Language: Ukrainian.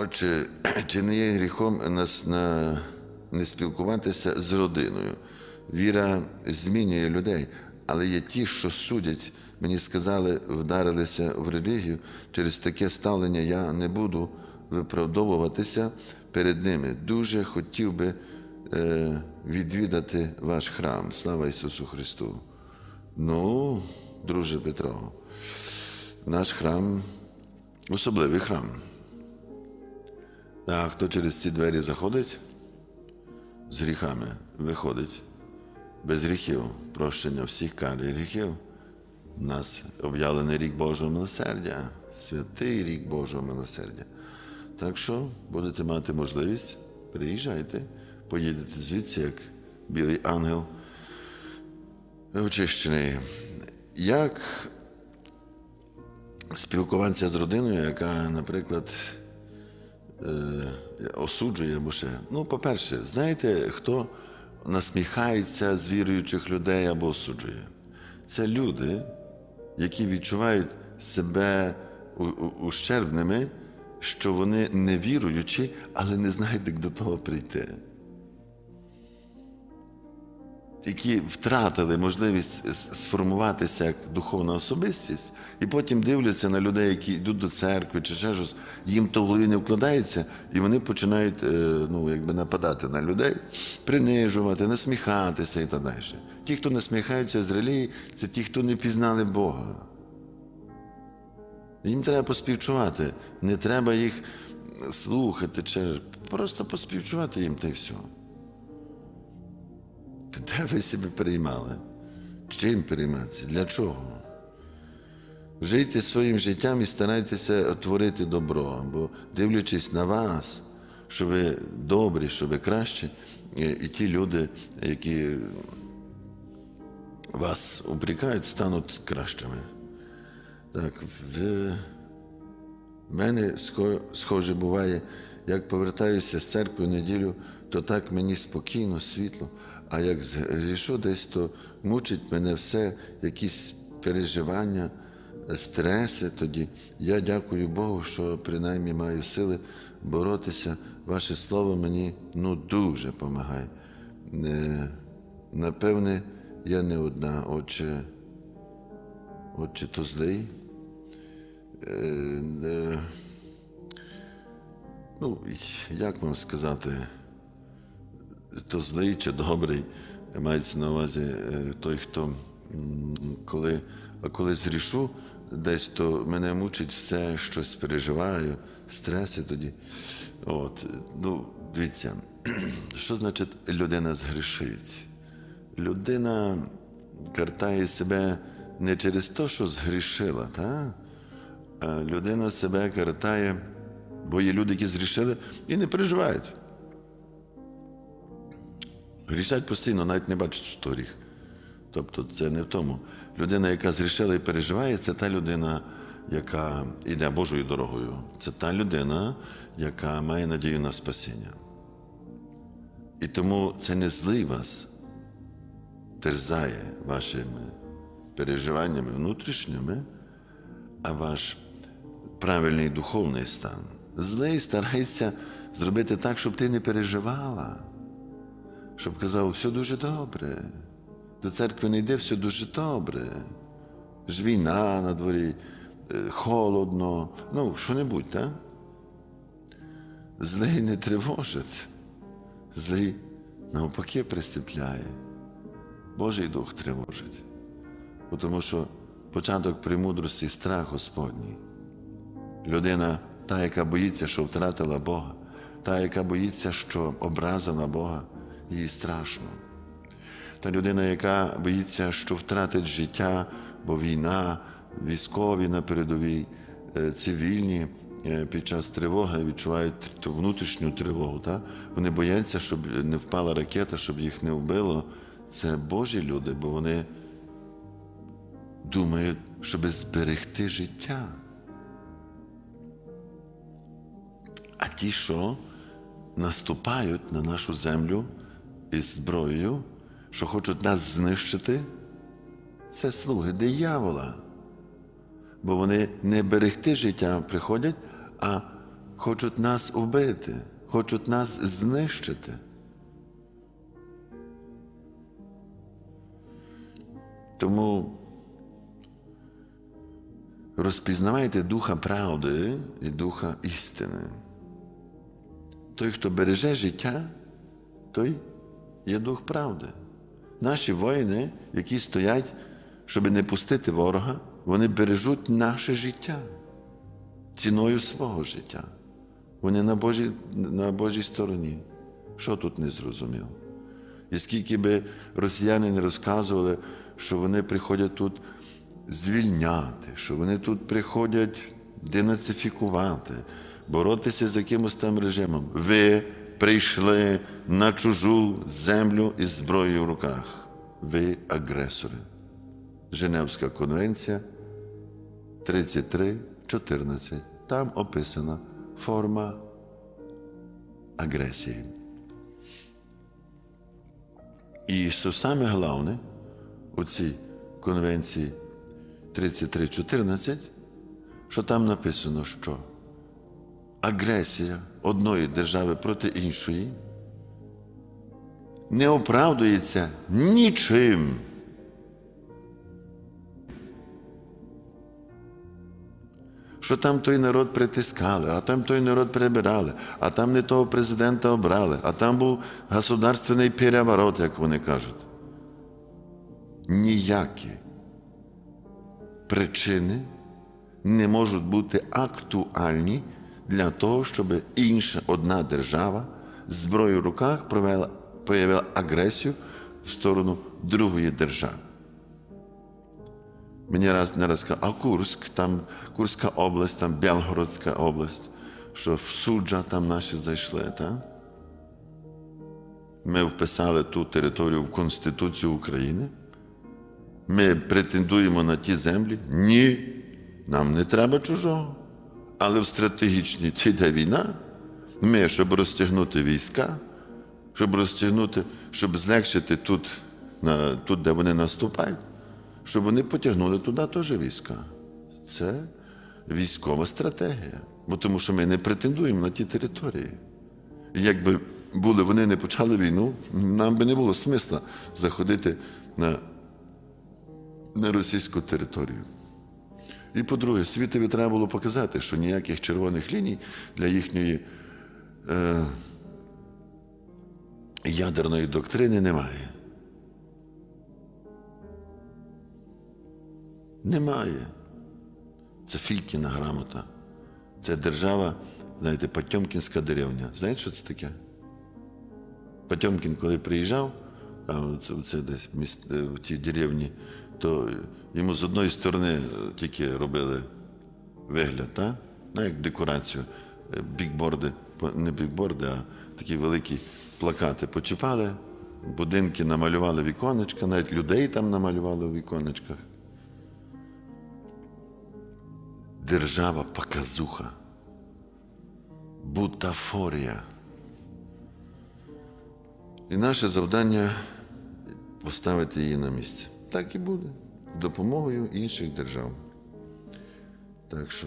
Отже, чи не є гріхом нас на не спілкуватися з родиною? Віра змінює людей, але є ті, що судять. Мені сказали, вдарилися в релігію. Через таке ставлення я не буду виправдовуватися перед ними. Дуже хотів би е, відвідати ваш храм. Слава Ісусу Христу. Ну, друже Петро, наш храм особливий храм. А хто через ці двері заходить з гріхами, виходить без гріхів, прощення всіх кар і гріхів. У нас об'явлений рік Божого милосердя, святий рік Божого милосердя. Так що будете мати можливість, приїжджайте, поїдете звідси, як білий ангел очищений. Як спілкуватися з родиною, яка, наприклад, е, осуджує або ще. Ну, по-перше, знаєте, хто насміхається з віруючих людей або осуджує? Це люди, які відчувають себе ущербними, що вони не віруючі, але не знають, як до того прийти. Які втратили можливість сформуватися як духовна особистість, і потім дивляться на людей, які йдуть до церкви чи ще щось, їм то в голові не вкладається, і вони починають е, ну, якби нападати на людей, принижувати, насміхатися і так далі. Ті, хто насміхаються з релігії, це ті, хто не пізнали Бога. Їм треба поспівчувати. Не треба їх слухати, чи просто поспівчувати їм та й все. Де ви себе переймали? Чим перейматися? Для чого? Жийте своїм життям і старайтеся творити добро, бо дивлячись на вас, що ви добрі, що ви кращі, і ті люди, які вас упрекають, стануть кращими. Так, в мене схоже буває, як повертаюся з церкви в неділю, то так мені спокійно, світло, а як згрішу десь, то мучить мене все, якісь переживання, стреси тоді. Я дякую Богу, що принаймні маю сили боротися. Ваше слово мені ну, дуже допомагає. Е, Напевне, я не одна, отче, отче то злий. Е, е, ну, як вам сказати, то злий чи добрий, мається на увазі е, той, хто коли, а коли зрішу десь, то мене мучить все, щось переживаю, стреси тоді. От, ну, дивіться, що значить людина згрішить? Людина картає себе не через те, що згрішила, та? а людина себе картає, бо є люди, які згрішили і не переживають. Грішать постійно, навіть не бачать, що гріх. Тобто це не в тому. Людина, яка зрішила і переживає, це та людина, яка йде Божою дорогою. Це та людина, яка має надію на спасіння. І тому це не злий вас терзає вашими переживаннями внутрішніми, а ваш правильний духовний стан. Злий старається зробити так, щоб ти не переживала щоб казав, все дуже добре. До церкви не йде, все дуже добре. Ж війна на дворі, е, холодно, ну, що-небудь, так? Злий не тривожить, злий навпаки присипляє. Божий дух тривожить. Тому що початок премудрості страх Господній. Людина, та, яка боїться, що втратила Бога, та, яка боїться, що образила Бога, їй страшно. Та людина, яка боїться, що втратить життя, бо війна, військові на передовій, е, цивільні е, під час тривоги відчувають ту внутрішню тривогу. Та? Вони бояться, щоб не впала ракета, щоб їх не вбило. Це Божі люди, бо вони думають, щоб зберегти життя. А ті, що наступають на нашу землю із зброєю, що хочуть нас знищити, це слуги диявола. Бо вони не берегти життя приходять, а хочуть нас убити, хочуть нас знищити. Тому розпізнавайте духа правди і духа істини. Той, хто береже життя, той є дух правди. Наші воїни, які стоять, щоб не пустити ворога, вони бережуть наше життя ціною свого життя. Вони на Божій, на Божій стороні. Що тут не зрозуміло? І скільки би росіяни не розказували, що вони приходять тут звільняти, що вони тут приходять денацифікувати, боротися з якимось там режимом. Ви прийшли на чужу землю із зброєю в руках. Ви агресори. Женевська конвенція 33.14. Там описана форма агресії. І що саме головне у цій конвенції 33.14, що там написано, що агресія одної держави проти іншої не оправдується нічим. Що там той народ притискали, а там той народ прибирали, а там не того президента обрали, а там був государственний переворот, як вони кажуть. Ніякі причини не можуть бути актуальні для того, щоб інша одна держава з зброєю в руках провела, проявила агресію в сторону другої держави. Мені раз не раз сказали, а Курськ, там Курська область, там Білгородська область, що в суджа там наші зайшли. так? Ми вписали ту територію в Конституцію України. Ми претендуємо на ті землі. Ні, нам не треба чужого. Але в стратегічній це йде війна. Ми, щоб розтягнути війська, щоб розтягнути, щоб злегшити тут, на, тут, де вони наступають, щоб вони потягнули туди теж війська. Це військова стратегія. Бо тому що ми не претендуємо на ті території. Якби були, вони не почали війну, нам би не було смисла заходити на, на російську територію. І по-друге, світові треба було показати, що ніяких червоних ліній для їхньої е, ядерної доктрини немає. Немає. Це Фількіна грамота. Це держава, знаєте, Потьомкінська деревня. Знаєте, що це таке? Потьомкін, коли приїжджав, а це, це десь в цій деревні, то йому з одної сторони е, тільки робили вигляд, та? Ну, як декорацію, е, бікборди, не бікборди, а такі великі плакати почіпали, будинки намалювали віконечка, навіть людей там намалювали у віконечках. Держава показуха, бутафорія. І наше завдання поставити її на місце. Так і буде. З допомогою інших держав. Так що